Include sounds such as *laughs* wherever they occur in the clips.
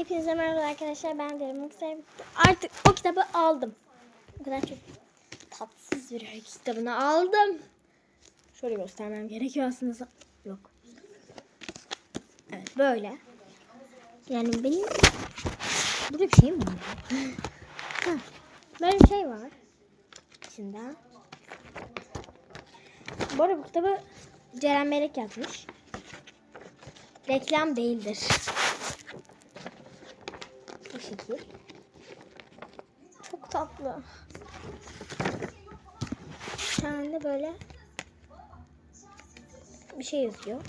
Hepinize merhaba arkadaşlar. Ben Derin Muksel. Artık o kitabı aldım. O kadar çok tatsız bir kitabını aldım. Şöyle göstermem gerekiyor aslında. Yok. Evet böyle. Yani benim... Burada bir şey mi var? *laughs* Böyle bir şey var. İçinde. Bu arada bu kitabı Ceren Melek yazmış. Reklam değildir. Şekil. Çok tatlı. Bir böyle bir şey yazıyor.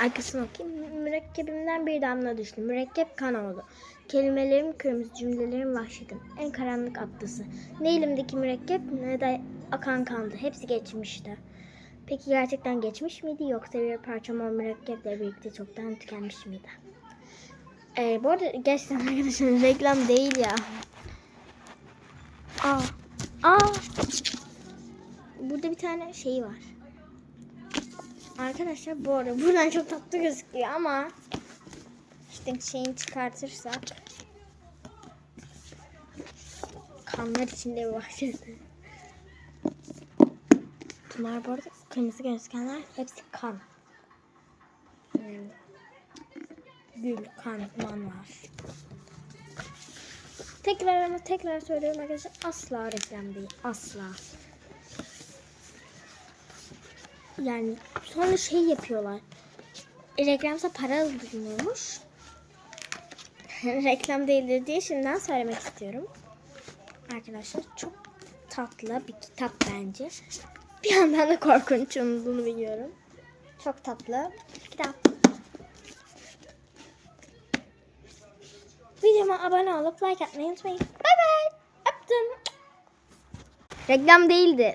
Arkasını okuyayım. Mürekkebimden bir damla düştü. Mürekkep kan oldu. Kelimelerim kırmızı, cümlelerim vahşetim. En karanlık atlası. Ne elimdeki mürekkep ne de akan kandı. Hepsi geçmişti. Peki gerçekten geçmiş miydi yoksa bir parça mor mürekkeple birlikte çoktan tükenmiş miydi? Ee, bu arada gerçekten *laughs* arkadaşlar reklam değil ya. Aa, aa. Burada bir tane şey var. Arkadaşlar bu arada buradan çok tatlı gözüküyor ama işte şeyini çıkartırsak kanlar içinde bir bahçesi. *laughs* Bunlar bu arada kırmızı gözükenler hepsi kan. Hmm. Gül, kan, man var. Tekrar ama tekrar söylüyorum arkadaşlar asla reklam değil. Asla. Yani sonra şey yapıyorlar. Reklamsa para alınıyormuş. *laughs* Reklam değildir diye şimdiden söylemek istiyorum. Arkadaşlar çok tatlı bir kitap bence. Bir yandan da korkunç olduğunu biliyorum. Çok tatlı bir kitap. Abone olup like atmayı unutmayın. Bay bay. Öptüm. Reklam değildir.